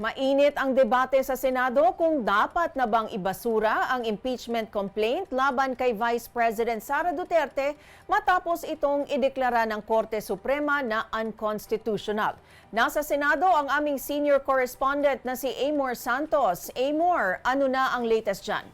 Mainit ang debate sa Senado kung dapat na bang ibasura ang impeachment complaint laban kay Vice President Sara Duterte matapos itong ideklara ng Korte Suprema na unconstitutional. Nasa Senado ang aming senior correspondent na si Amor Santos. Amor, ano na ang latest dyan?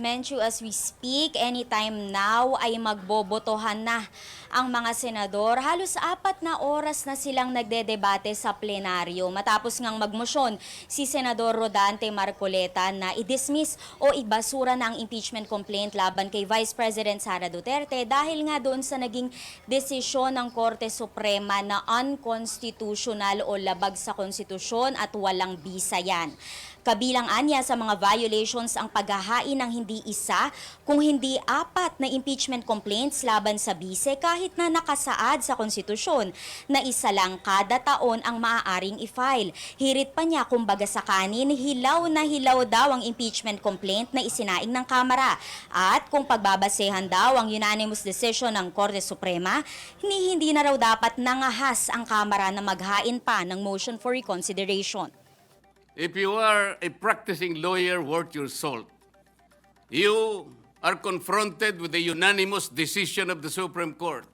Menchu, as we speak, anytime now ay magbobotohan na ang mga senador. Halos apat na oras na silang nagdedebate sa plenaryo matapos ngang magmosyon si Senador Rodante Marcoleta na i-dismiss o ibasura na ang impeachment complaint laban kay Vice President Sara Duterte dahil nga doon sa naging desisyon ng Korte Suprema na unconstitutional o labag sa konstitusyon at walang bisa yan. Kabilang anya sa mga violations ang paghahain ng hindi isa kung hindi apat na impeachment complaints laban sa bise kahit na nakasaad sa konstitusyon na isa lang kada taon ang maaaring i-file. Hirit pa niya kumbaga sa kanin, hilaw na hilaw daw ang impeachment complaint na isinaing ng Kamara. At kung pagbabasehan daw ang unanimous decision ng Korte Suprema, ni hindi na raw dapat nangahas ang Kamara na maghain pa ng motion for reconsideration. If you are a practicing lawyer worth your salt, you are confronted with the unanimous decision of the Supreme Court.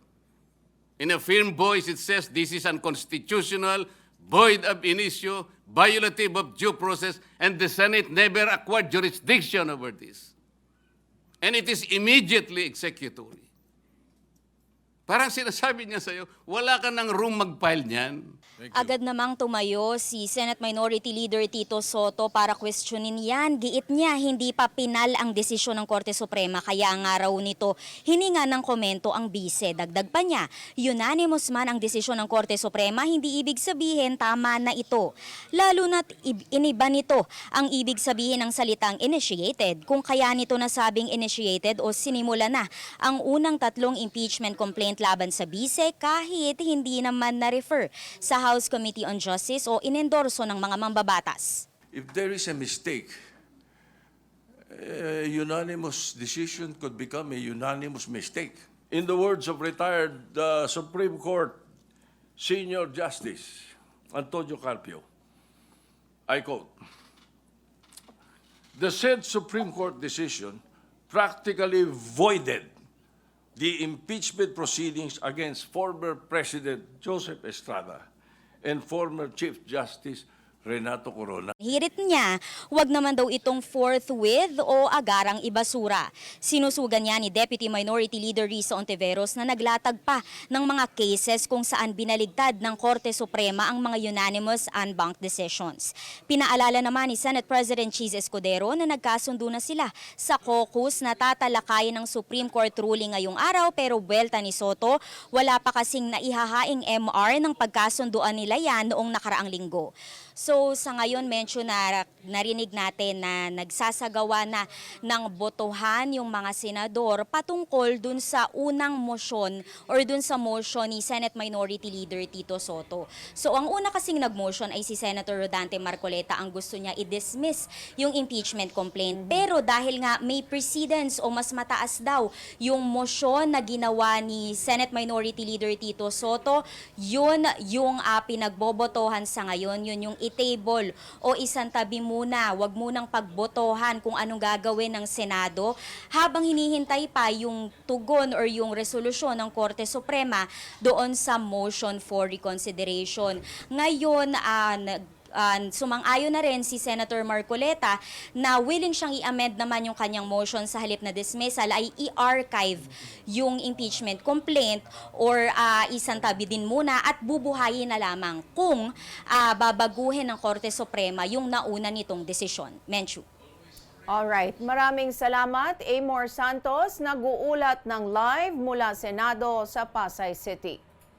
In a firm voice, it says this is unconstitutional, void ab initio, violative of due process, and the Senate never acquired jurisdiction over this. And it is immediately executory. Parang sinasabi niya sa'yo, wala ka ng room mag-file niyan. Agad namang tumayo si Senate Minority Leader Tito Soto para questionin yan. Giit niya, hindi pa pinal ang desisyon ng Korte Suprema kaya nga raw nito hininga ng komento ang bise. Dagdag pa niya, unanimous man ang desisyon ng Korte Suprema, hindi ibig sabihin tama na ito. Lalo na't ib- iniba nito ang ibig sabihin ng salitang initiated. Kung kaya nito nasabing initiated o sinimula na ang unang tatlong impeachment complaint laban sa bise kahit hindi naman na-refer sa House Committee on Justice o inendorso ng mga mambabatas. If there is a mistake, a unanimous decision could become a unanimous mistake. In the words of retired uh, Supreme Court Senior Justice Antonio Carpio, I quote, The said Supreme Court decision practically voided the impeachment proceedings against former President Joseph Estrada and former Chief Justice Renato Corona. Hirit niya, wag naman daw itong forthwith o agarang ibasura. Sinusugan niya ni Deputy Minority Leader Risa Ontiveros na naglatag pa ng mga cases kung saan binaligtad ng Korte Suprema ang mga unanimous unbanked decisions. Pinaalala naman ni Senate President Cheese Escudero na nagkasundo na sila sa caucus na tatalakayin ng Supreme Court ruling ngayong araw pero buwelta ni Soto, wala pa kasing naihahaing MR ng pagkasunduan nila yan noong nakaraang linggo. So sa ngayon, mention na narinig natin na nagsasagawa na ng botohan yung mga senador patungkol dun sa unang motion or dun sa motion ni Senate Minority Leader Tito Soto. So ang una kasing nag-motion ay si Senator Rodante Marcoleta ang gusto niya i-dismiss yung impeachment complaint. Pero dahil nga may precedence o mas mataas daw yung motion na ginawa ni Senate Minority Leader Tito Soto, yun yung uh, pinagbobotohan sa ngayon, yun yung i-table o isang tabi muna, wag munang pagbotohan kung anong gagawin ng Senado habang hinihintay pa yung tugon or yung resolusyon ng Korte Suprema doon sa motion for reconsideration. Ngayon, ah, ah, sumang-ayon na rin si Senator Marcoleta na willing siyang i-amend naman yung kanyang motion sa halip na dismissal ay i-archive yung impeachment complaint or ah, isang tabi din muna at bubuhayin na lamang kung ah, babaguhin ng Korte Suprema yung nauna nitong desisyon. Menchu. Alright, maraming salamat. Amor Santos, nag-uulat ng live mula Senado sa Pasay City.